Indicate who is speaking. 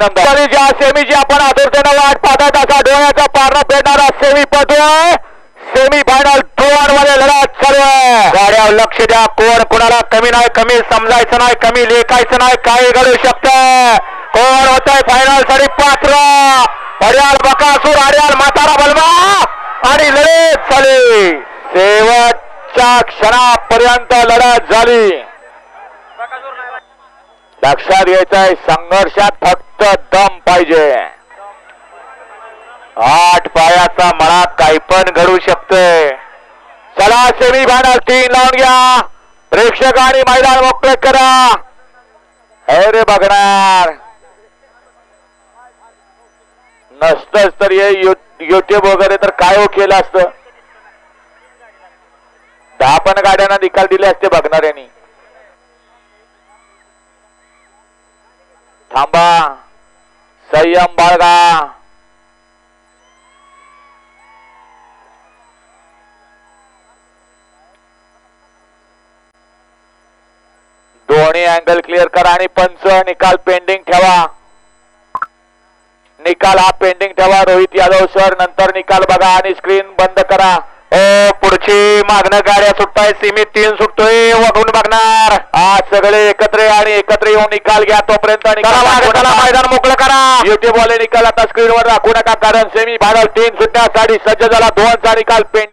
Speaker 1: अभिनंदन ज्या सेमीची आपण आतुरतेनं वाट पाहतात असा डोळ्याचा पारणा फेडणारा सेमी पटू सेमी फायनल दोन मध्ये लढत चालू आहे. गाड्या लक्ष द्या कोण कोणाला कमी नाही कमी समजायचं नाही कमी लेखायचं नाही काही घडू शकतं. कोण होत आहे फायनलसाठी पात्र? हरियाल बकासूर हरियाल म्हातारा बलमा आणि लढत झाली शेवटच्या क्षणापर्यंत लढत झाली. लक्षात घ्यायचंय संघर्षात फक्त दम पाहिजे. आठ पायाचा मळात काही पण घडू शकते. चला सेमी फायनल तीन लावून घ्या. प्रेक्षक आणि मैदान मोकळे करा. हे रे बघणार. नसतच तर हे युट्यूब वगैरे तर काय हो केलं असतं? दहा पण गाड्यांना निकाल दिले असते बघणाऱ्यांनी. थांबा. संयम बाळगा. दोन्ही अँगल क्लिअर करा आणि पंच निकाल पेंडिंग ठेवा. निकाल हा पेंडिंग ठेवा. रोहित यादव सर नंतर निकाल बघा आणि स्क्रीन बंद करा. ओ पुढची मागणं गाड्या सुटताय. सीमित तीन सुटतोय. वगून बघणार. सगळे एकत्र आणि एकत्र येऊन निकाल घ्या तोपर्यंत. मैदान मोकळं करा युट्यूब वाले निकाल आता स्क्रीनवर दाखवू नका कारण सेमी फायनल तीन सुटण्यासाठी सज्ज झाला दोनचा निकाल पेंडिंग